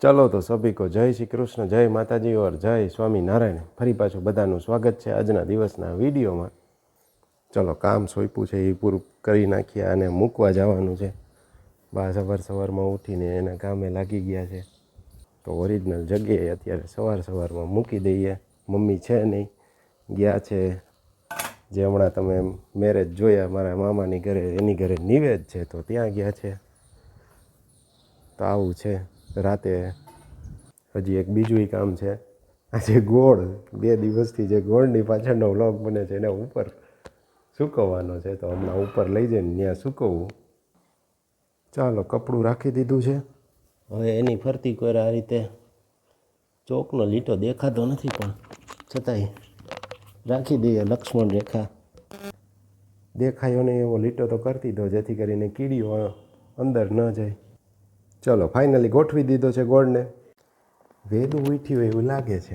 ચલો તો સભિકો જય શ્રી કૃષ્ણ, જય માતાજી ઓર જય સ્વામી નારાયણ ફરી પાછું બધાનું સ્વાગત છે આજના દિવસના વિડીયોમાં. ચલો કામ સોંપ્યું છે એ પૂરું કરી નાખીએ અને મૂકવા જવાનું છે. બા સવાર સવારમાં ઉઠીને એના કામે લાગી ગયા છે. તો ઓરિજિનલ જગ્યાએ અત્યારે સવાર સવારમાં મૂકી દઈએ. મમ્મી છે નહીં, ગયા છે. જે હમણાં તમે મેરેજ જોયા, મારા મામાની ઘરે, એની ઘરે નિવેદ છે તો ત્યાં ગયા છે. તો આવું છે. રાતે હજી એક બીજું કામ છે. આ જે ગોળ બે દિવસથી જે ગોળની પાછળનો વ્લોગ બને છે એના ઉપર સૂકવવાનો છે. તો હમણાં ઉપર લઈ જઈને ત્યાં સૂકવવું ચાલો કપડું રાખી દીધું છે. હવે એની ફરતી કોઈ આ રીતે ચોકનો લીટો દેખાતો નથી પણ છતાંય રાખી દઈએ લક્ષ્મણ રેખા. દેખાયો નહીં એવો લીટો તો કરતી દો જેથી કરીને કીડીઓ અંદર ન જાય. ચલો ફાઇનલી ગોઠવી દીધો છે ગોળને. વેદું ઉઠ્યું એવું લાગે છે.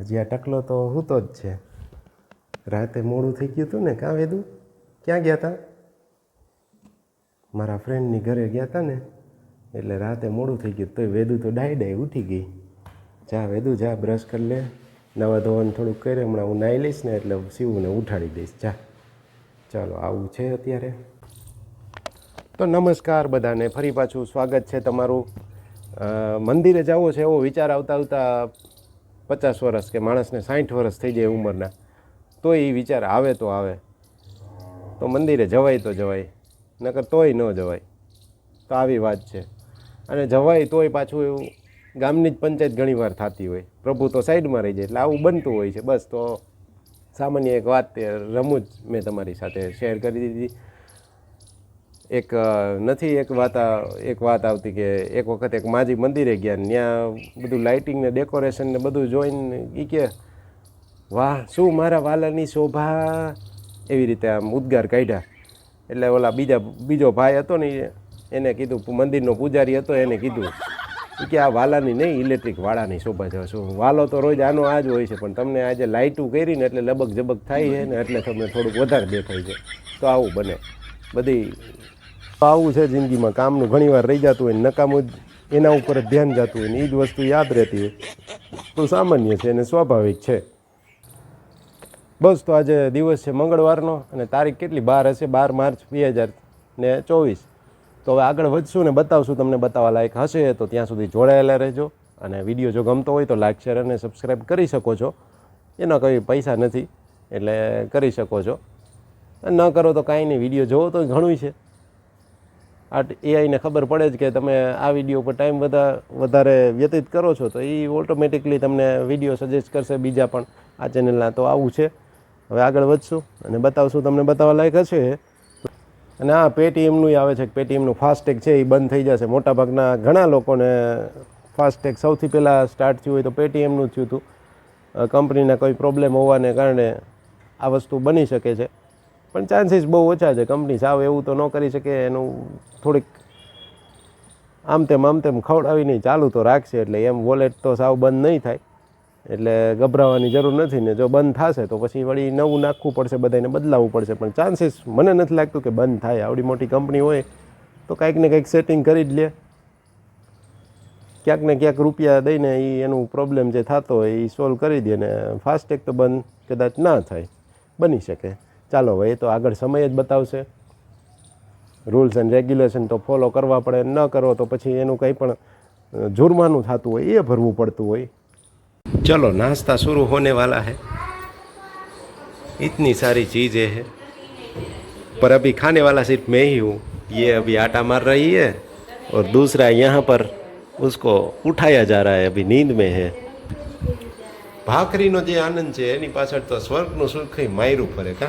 હજી આ ટકલો તો હૂતો જ છે. રાતે મોડું થઈ ગયું હતું ને, કાં વેદું ક્યાં ગયા હતા મારા ફ્રેન્ડની ઘરે ગયા હતા ને, એટલે રાતે મોડું થઈ ગયું તોય વેદું તો ડાય ડાય ઉઠી ગઈ. જા વેદું જા બ્રશ કરી લે. નવા ધોવાનું થોડુંક કરે હમણાં હું નાહી લઈશ ને, એટલે શિવને ઉઠાડી દઈશ. જા. ચાલો, આવું છે અત્યારે. તો નમસ્કાર બધાને. ફરી પાછું સ્વાગત છે તમારું. મંદિરે જવો છે એવો વિચાર આવતા આવતા પચાસ વર્ષ કે માણસને સાઠ વર્ષ થઈ જાય ઉંમરના. તો એ વિચાર આવે તો આવે. તો મંદિરે જવાય તો જવાય, નકર તોય ન જવાય. તો આવી વાત છે. અને જવાય તોય પાછું એવું ગામની જ પંચાયત ઘણીવાર થતી હોય. પ્રભુ તો સાઈડમાં રહી જાય એટલે આવું બનતું હોય છે. બસ તો સામાન્ય એક વાત રમૂજ મેં તમારી સાથે શેર કરી દીધી. એક નથી, એક વાત એક વાત આવતી કે એક વખત એક માજી મંદિરે ગયા ત્યાં બધું લાઇટિંગ ને ડેકોરેશન ને બધું જોઈને એ કે, વાહ, શું મારા વાલાની શોભા? એવી રીતે આમ ઉદ્ગાર કાઢ્યા. એટલે ઓલા બીજા, બીજો ભાઈ હતો ને એને કીધું મંદિરનો પૂજારી હતો, એને કીધું. કે, આ વાલાની નહીં ઇલેક્ટ્રિક વાળાની શોભા છે. શું, વાલો તો રોજ આનો આ જ હોય છે, પણ તમને આજે લાઇટું કરી ને એટલે લબક જબક થાય છે ને એટલે તમને થોડુંક વધારે દેખાય છે. તો આવું બને. બધી તો આવું છે જિંદગીમાં. કામનું ઘણીવાર રહી જતું હોય નકામું જ એના ઉપર જ ધ્યાન જતું હોય ને એ જ વસ્તુ યાદ રહેતી હોય. તો સામાન્ય છે અને સ્વાભાવિક છે. બસ તો આજે દિવસ છે મંગળવારનો અને તારીખ કેટલી? બાર હશે? બાર માર્ચ બે હજાર ને ચોવીસ. તો હવે આગળ વધશું ને બતાવશું તમને બતાવવા લાયક હશે તો ત્યાં સુધી જોડાયેલા રહેજો. અને વીડિયો જો ગમતો હોય તો લાઇક શેર અને સબસ્ક્રાઈબ કરી શકો છો. એના કોઈ પૈસા નથી, એટલે કરી શકો છો. ન કરો તો કાંઈ નહીં, વીડિયો જોવો તો ઘણું છે. આ એઆઈને ખબર પડે જ કે તમે આ વીડિયો પર ટાઈમ વધા, વધારે વ્યતીત કરો છો, તો એ ઓટોમેટિકલી તમને વીડિયો સજેસ્ટ કરશે બીજા પણ આ ચેનલના તો આવું છે. હવે આગળ વધશું અને બતાવશું, તમને બતાવવા લાયક હશે. અને આ પેટીએમનું આવે છે પેટીએમનું ફાસ્ટેગ છે એ બંધ થઈ જશે. મોટાભાગના ઘણા લોકોને ફાસ્ટેગ સૌથી પહેલાં સ્ટાર્ટ થયું હોય તો પેટીએમનું થયું હતું. કંપનીના કોઈ પ્રોબ્લેમ હોવાને કારણે આ વસ્તુ બની શકે છે. પણ ચાન્સીસ બહુ ઓછા છે. કંપની સાવ એવું તો ન કરી શકે, એનું થોડીક આમ તેમ આમ તેમ ખવડાવીને ચાલુ તો રાખશે. એટલે એમ વોલેટ તો સાવ બંધ નહીં થાય. એટલે ગભરાવાની જરૂર નથી ને જો બંધ થશે તો પછી વળી નવું નાખવું પડશે બધાને બદલાવવું પડશે. પણ ચાન્સીસ મને નથી લાગતું કે બંધ થાય. આવડી મોટી કંપની હોય તો કાંઈક ને કંઈક સેટિંગ કરી જ લે. ક્યાંક ને ક્યાંક રૂપિયા દઈને એ એનું પ્રોબ્લેમ જે થતો હોય એ સોલ્વ કરી દે ને ફાસ્ટેગ તો બંધ કદાચ ના થાય. બની શકે. ચાલો હવે એ તો આગળ સમય જ બતાવશે રૂલ્સ એન્ડ રેગ્યુલેશન તો ફોલો કરવા પડે ન કરો તો પછી એનું કંઈ પણ અ, જુર્માનું થતું હોય એ ભરવું પડતું હોય चलो नाश्ता शुरू होने वाला है इतनी सारी चीज़ें हैं पर अभी खाने वाला सिर्फ मैं ही हूँ ये अभी आटा मार रही है और दूसरा यहाँ पर उसको उठाया जा रहा है अभी नींद में है ભાખરીનો જે આનંદ છે એની પાછળ તો સ્વર્ગનું સુખ માયરું ફરે કા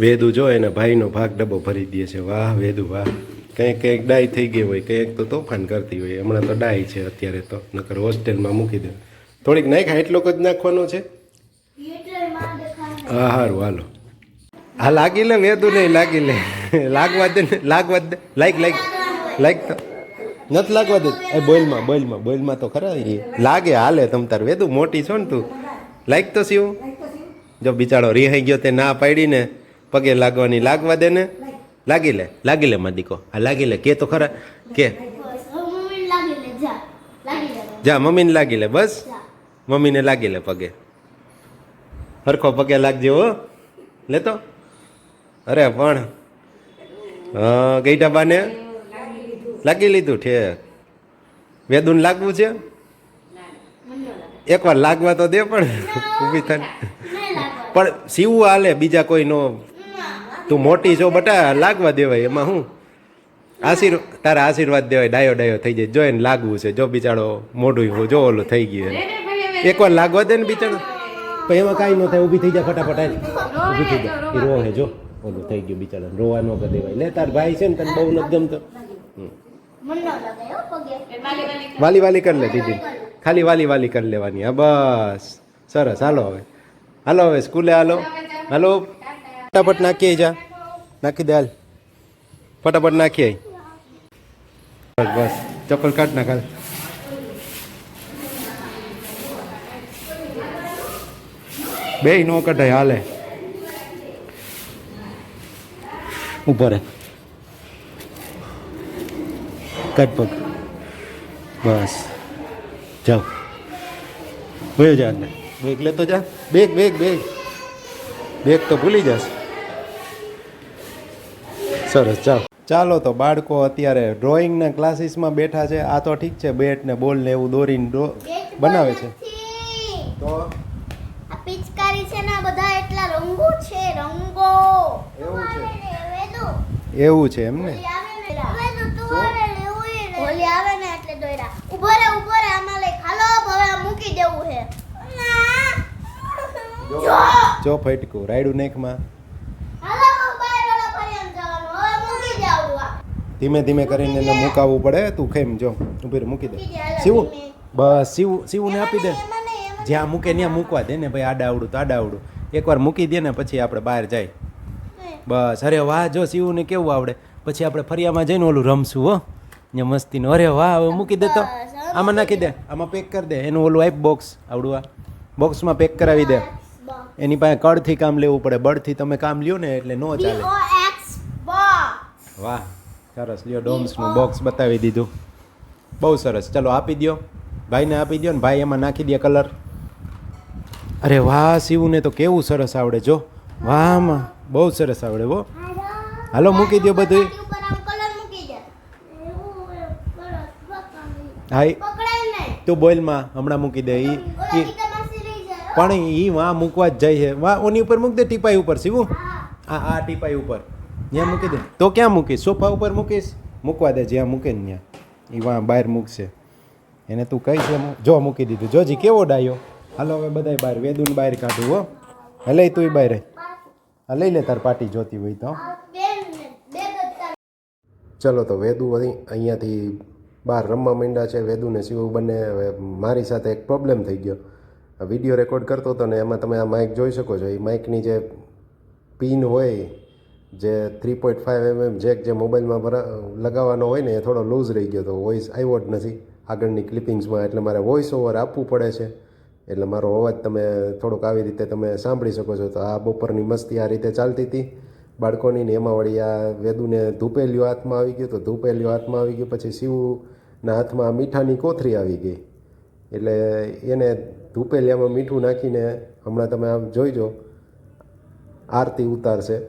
વેદુ જો એના ભાઈનો ભાગ ડબ્બો ભરી દે છે. વાહ, વેદુ, વાહ. કંઈક કંઈક ડાય થઈ ગઈ હોય, કંઈક તો તોફાન કરતી હોય. હમણાં તો ડાય છે અત્યારે તો. નકર હોસ્ટેલમાં મૂકી દે. થોડીક નાખ, એટલો જ નાખવાનો છે? હા સારું હાલો. હા, લાગી લે, વેદુ નહીં, લાગી લે. લાગવા દે લાગવા દે. લાઈક લાઈક લાઈક તો. નથી લાગવા દે એ બોઇલમાં બોઇલમાં બોઇલમાં તો ખરા એ. લાગે હાલે તમ તાર. વેદુ મોટી છો ને તું? લાઈક તો શિવ જો બિચારો રિહાઈ ગયો તે ના પાડી ને પગે લાગવાની લાગવા દે ને લાગી લે લાગી લે માદીકો આ લાગી લે કે તો ખરા કે જા મમ્મીને લાગી લે બસ મમ્મીને લાગી લે પગે હરખો પગે લાગજે હો લેતો અરે પણ ગઈ ગઈટા બાને લાગી લીધું ઠેક વેદુન લાગવું છે એકવાર લાગવા તો દે પણ ઊભી થાય પણ સીવું હાલે બીજા કોઈ નો તું મોટી છો બટા લાગવા દેવાય એમાં હું? આશીર્વાદ તારા આશીર્વાદ દેવાય ડાયો ડાયો થઈ જાય. જો એને લાગવું છે. જો બિચારો મોઢું જો ઓલું થઈ ગયું. એકવાર લાગવા દે ને બિચારો. પણ એમાં કાંઈ ન થાય ઊભી થઈ જાય ફટાફટ આવી ઊભી થઈ જાય એ રોહે જો. ઓલું થઈ ગયું બિચારા રોવા ન કરી દેવાય. લે તાર ભાઈ છે ને તને બહુ નથી ગમતો. હો વાલી વાલી કરી લે દીદી. ખાલી વાલી વાલી કરી લેવાની. હા બસ. સરસ. હાલો હવે. હાલો હવે સ્કૂલે હાલો. હાલો. ફટાફટ નાખીએ જા નાખી દે હાલ ફટાફટ નાખીએ બસ બસ ચપ્પલ કાઢ નાખ હાલ બે નો કઢાય હાલે ઊભો રે કાઢ પગ બસ જાઓ વયો જા અંદર બેગ લેતો જા બેગ બેગ બેગ બેગ તો ભૂલી જશ સરસ ચાલો. ચાલો તો બાળકો અત્યારે ડ્રોઈંગના ક્લાસીસમાં બેઠા છે. આ તો ઠીક છે બેટ ને બોલ ને એવું દોરીને ડ્રો બનાવે છે. તો? પિચકારી છે ને બધા એટલા રંગો છે રંગો. એવું છે. એવું છે એમ ને? હોલી આવે ને વેદુ તું આને લેવું ય ને હોલી આવે ને એટલે દોયરા. ઊભો રે ઊભો રે આમાં લઈ. ખાલો હવે મૂકી દેવું છે. જો. જો. જો ફટકું રાયડું નેકમાં હાલો બહાર ઓલા ફરિયાદ જવાનું હવે મૂકી દેવું આ ધીમે ધીમે કરીને એને મુકાવવું પડે. તું ખેમ જો રહે મૂકી દે. સીવું બસ સીવું સીવું ને આપી દે. જ્યાં મૂકે ત્યાં મૂકવા દે ને ભાઈ આડા આવડું તો આડા આવડું. એકવાર મૂકી દે ને પછી આપણે બહાર જાય. બસ અરે વાહ જો શિવને કેવું આવડે. પછી આપણે ફરિયામાં જઈને ઓલું રમશું હો. ને મસ્તીનું અરે વાહ હવે મૂકી દે તો. આમાં નાખી દે આમાં પેક કરી દે. એનું ઓલું આપ બોક્સ આવડું આ. બોક્સમાં પેક કરાવી દે. એની પાસે કળથી કામ લેવું પડે. બળથી તમે કામ લ્યો ને એટલે નો ચાલે. વાહ. સરસ, લ્યો ડોમ્સનું બોક્સ બતાવી દીધું બહુ સરસ ચલો, આપી દો ભાઈને આપી દ્યો ને ભાઈ એમાં નાખી દે કલર અરે વાહ, શિવને તો કેવું સરસ આવડે જો વાહ આમાં બહુ સરસ આવડે હો હાલો, મૂકી બધું દે. એ પકડી. હા. તું બોલમાં હમણાં મૂકી દે જાય. પણ એ વાં મૂકવા જ જાય છે વાં ઓની ઉપર મૂક દે ટીપાઈ ઉપર, શિવું. આ આ ટીપાઈ ઉપર ત્યાં મૂકી દે. તો ક્યાં મૂકીશ સોફા ઉપર મૂકીશ? મૂકવા દે જ્યાં મૂકે ને ત્યાં. એ વાં બહાર મૂકશે. એને તું કઈ છે જો મૂકી દીધું. જોજી કેવો ડાયો? હાલો હવે બધાય બહાર વેદુને બહાર કાઢું હો. હલે તું બહાર હા લઈ લે તાર પાર્ટી જોતી હોય તો. આ. ચલો તો વેદુ અહીંયાથી બહાર રમવા માંડ્યા છે. વેદુને શિવ બંને હવે મારી સાથે એક પ્રોબ્લેમ થઈ ગયો. વીડિયો રેકોર્ડ કરતો હતો ને એમાં તમે આ માઇક જોઈ શકો છો. એ માઇકની જે પિન હોય જે three point five MM jack જે મોબાઈલમાં ભરા લગાવવાનો હોય ને એ થોડો લૂઝ રહી ગયો તો વોઇસ આવ્યો જ નથી. આગળની ક્લિપિંગ્સમાં એટલે મારે વોઇસ ઓવર આપવું પડે છે. એટલે મારો અવાજ તમે થોડોક આવી રીતે તમે સાંભળી શકો છો. તો આ બપોરની મસ્તી આ રીતે ચાલતી હતી. બાળકોની ને એમાં વળી આ વેદુને ધૂપેલિયો હાથમાં આવી ગયું. તો ધૂપેલિયો હાથમાં આવી ગયું. પછી શિવના હાથમાં મીઠાની કોથરી આવી ગઈ. એટલે એને ધૂપેલિયામાં મીઠું નાખીને હમણાં તમે આમ જોઈજો, આરતી ઉતારશે.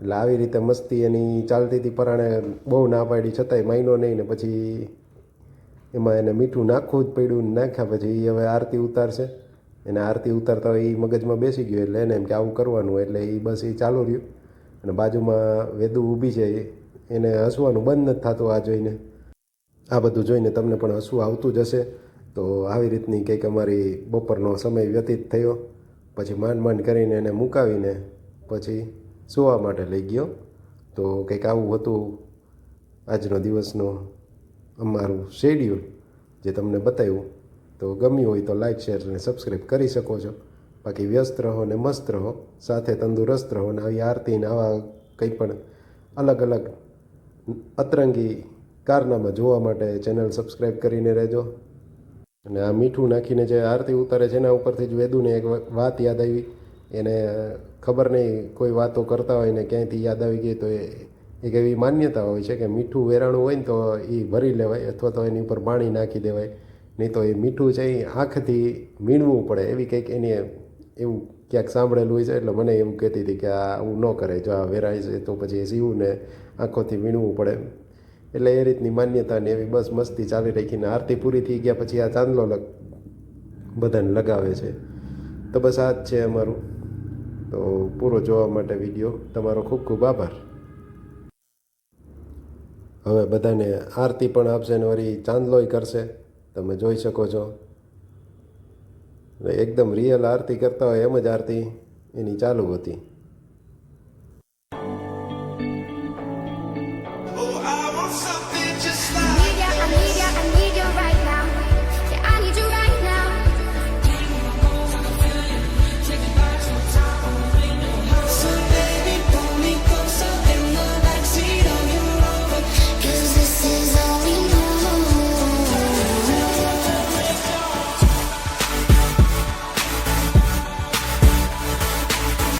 એટલે આવી રીતે મસ્તી એની ચાલતી હતી પરાણે બહુ ના પાડી, છતાંય માયનો નહીં ને પછી એમાં એને મીઠું નાખવું જ પડ્યું નાખ્યા પછી એ હવે આરતી ઉતારશે. એને આરતી ઉતારતા હોય એ મગજમાં બેસી ગયો એટલે એને એમ કે આવું કરવાનું એટલે એ બસ એ ચાલુ રહ્યું. અને બાજુમાં વેદુ ઊભી છે, એને હસવાનું બંધ નથી થતું આ જોઈને. આ બધું જોઈને તમને પણ હસવું આવતું જ હશે. તો આવી રીતની કંઈક અમારી બપોરનો સમય વ્યતીત થયો. પછી માંડ માંડ કરીને એને મુકાવીને પછી સુવા માટે લઈ ગયો. તો કંઈક આવું હતું આજનો દિવસનો અમારું શેડ્યુલ જે તમને બતાવ્યું. તો ગમ્યું હોય તો લાઈક શેર અને સબસ્ક્રાઈબ કરી શકો છો. બાકી વ્યસ્ત રહો ને મસ્ત રહો. સાથે તંદુરસ્ત રહો ને આવી આરતી ને આવા કંઈ પણ અલગ અલગ અતરંગી કારનામા જોવા માટે ચેનલ સબસ્ક્રાઈબ કરીને રહેજો. અને આ મીઠું નાખીને જે આરતી ઉતારે છે, એના ઉપરથી જ વેદુને એક વાત યાદ આવી. એને ખબર નહીં કોઈ વાતો કરતા હોય ને ક્યાંયથી યાદ આવી ગઈ તો એ એક એવી માન્યતા હોય છે કે મીઠું વેરાણું હોય ને તો એ ભરી લેવાય અથવા તો એની ઉપર પાણી નાખી દેવાય. નહીં તો એ મીઠું છે એ આંખથી મીણવું પડે. એવી કંઈક એની એવું ક્યાંક સાંભળેલું હોય છે. એટલે મને એવું કહેતી હતી કે આ આવું ન કરે. જો આ વેરાય છે તો પછી એ સીવું ને આંખોથી વીણવું પડે. એટલે એ રીતની માન્યતા ને એવી બસ મસ્તી ચાલી રાખીને આરતી પૂરી થઈ ગયા પછી આ ચાંદલો લગ, બધાને લગાવે છે. તો બસ આ જ છે અમારું. તો પૂરો જોવા માટે વીડિયો તમારો ખૂબ ખૂબ આભાર. હવે બધાને આરતી પણ આપશે ને વળી ચાંદલોય કરશે. તમે જોઈ શકો છો. એકદમ રિયલ આરતી કરતા હોય એમ જ આરતી એની ચાલુ હતી.